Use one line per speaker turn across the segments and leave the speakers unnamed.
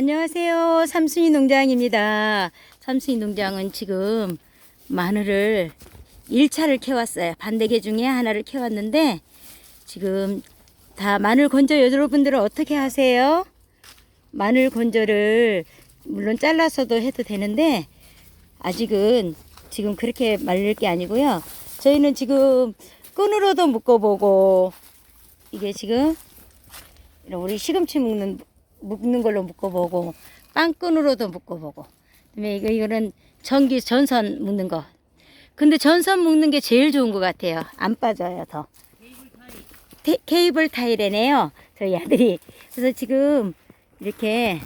안녕하세요. 삼순이 농장입니다. 삼순이 농장은 지금 마늘을 1차를 캐왔어요. 반대개 중에 하나를 캐왔는데 지금 다 마늘 건조 여러분들은 어떻게 하세요? 마늘 건조를 물론 잘라서도 해도 되는데 아직은 지금 그렇게 말릴 게 아니고요. 저희는 지금 끈으로도 묶어보고 이게 지금 우리 시금치 묶는 묶는 걸로 묶어보고 빵끈으로도 묶어보고 그다음에 이거 이거는 전기 전선 묶는 거. 근데 전선 묶는 게 제일 좋은 것 같아요. 안 빠져요 더. 테, 케이블 타일이네요. 저희 아들이. 그래서 지금 이렇게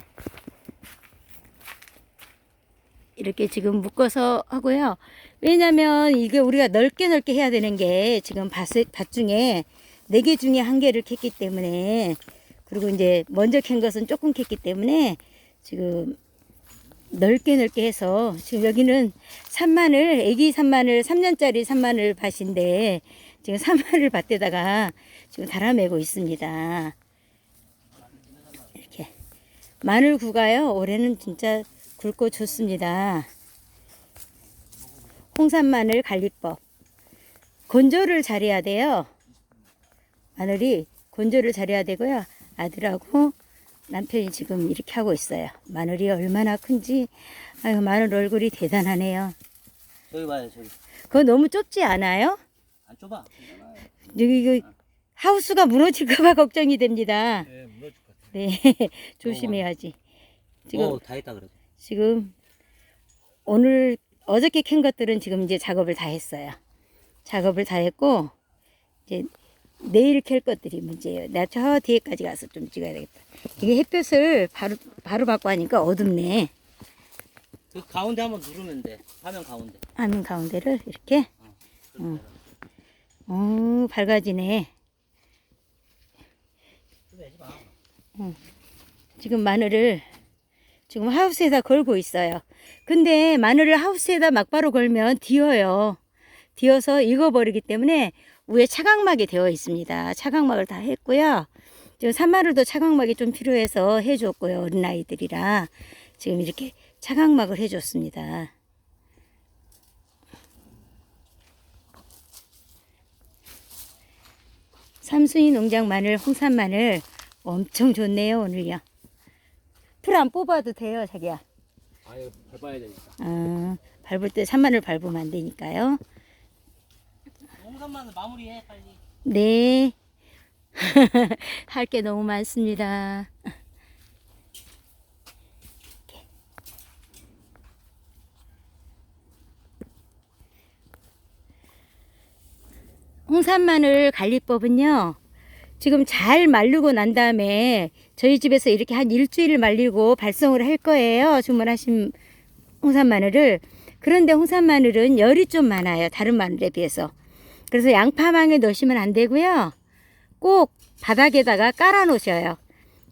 이렇게 지금 묶어서 하고요. 왜냐면 이게 우리가 넓게 넓게 해야 되는 게 지금 밭, 밭 중에 네 개 중에 한 개를 캤기 때문에 그리고 이제 먼저 캔 것은 조금 캤기 때문에 지금 넓게 넓게 해서 지금 여기는 산마늘 애기 산마늘 3년짜리 산마늘 밭인데 지금 산마늘 밭에다가 지금 달아매고 있습니다. 이렇게 마늘 구가요 올해는 진짜 굵고 좋습니다. 홍산 마늘 관리법 건조를 잘해야 돼요. 마늘이 건조를 잘해야 되고요. 아들하고 남편이 지금 이렇게 하고 있어요. 마늘이 얼마나 큰지 아유 마늘 얼굴이 대단하네요.
저기 봐요 저기
그거 너무 좁지 않아요?
안 좁아
여기 이거 하우스가 무너질까봐 걱정이 됩니다.
네, 무너질 것 같아요.
네 조심해야지. 지금
어, 다 했다 그러죠
지금 오늘 어저께 캔 것들은 지금 이제 작업을 다 했어요. 작업을 다 했고 이제 내일 캘 것들이 문제예요. 내가 저 뒤에까지 가서 좀 찍어야 되겠다. 이게 햇볕을 바로 바로 받고 하니까 어둡네.
그 가운데 한번 누르면 돼 화면 가운데
화면 가운데를 이렇게 응. 오 밝아지네.
내지 마
지금 마늘을 지금 하우스에다 걸고 있어요. 근데 마늘을 하우스에다 막바로 걸면 디어요. 디어서 익어버리기 때문에 위에 차각막이 되어 있습니다. 차각막을 다 했고요. 지금 산마늘도 차각막이 좀 필요해서 해줬고요. 어린아이들이라 지금 이렇게 차각막을 해줬습니다. 삼순이 농장 마늘, 홍산 마늘 엄청 좋네요, 오늘요. 풀 안 뽑아도 돼요, 자기야.
아예 밟아야 되니까.
어, 밟을 때 산마늘 밟으면 안 되니까요.
홍산만을 마무리해 빨리
네. 할 게 너무 많습니다. 홍산마늘 관리법은요. 지금 잘 말르고 난 다음에 저희 집에서 이렇게 한 일주일 말리고 발송을 할 거예요. 주문하신 홍산 마늘을. 그런데 홍산 마늘은 열이 좀 많아요. 다른 마늘에 비해서. 그래서 양파망에 넣으시면 안 되고요. 꼭 바닥에다가 깔아 놓으셔요.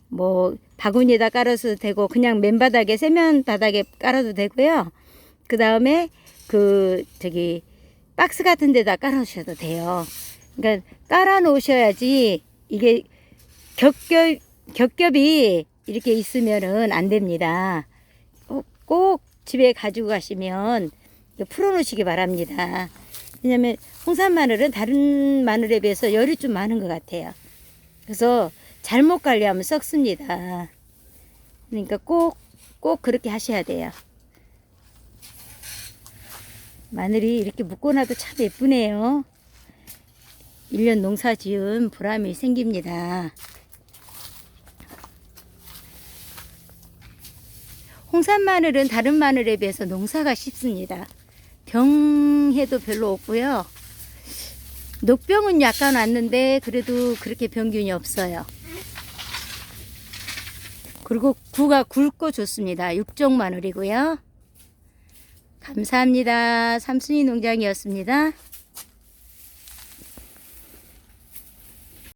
뭐 바구니에다 깔아도 되고 그냥 맨바닥에 세면 바닥에 깔아도 되고요. 그 다음에 그 저기 박스 같은 데다 깔아 놓으셔도 돼요. 그러니까 깔아 놓으셔야지 이게 겹겹 겹겹이 이렇게 있으면은 안 됩니다. 꼭, 꼭 집에 가지고 가시면 풀어 놓으시기 바랍니다. 왜냐면 홍산 마늘은 다른 마늘에 비해서 열이 좀 많은 것 같아요. 그래서 잘못 관리하면 썩습니다. 그러니까 꼭, 꼭 그렇게 하셔야 돼요. 마늘이 이렇게 묶어놔도 참 예쁘네요. 1년 농사 지은 보람이 생깁니다. 홍산 마늘은 다른 마늘에 비해서 농사가 쉽습니다. 병해도 별로 없고요. 녹병은 약간 왔는데 그래도 그렇게 병균이 없어요. 그리고 구가 굵고 좋습니다. 육종 마늘이고요. 감사합니다. 삼순이 농장이었습니다.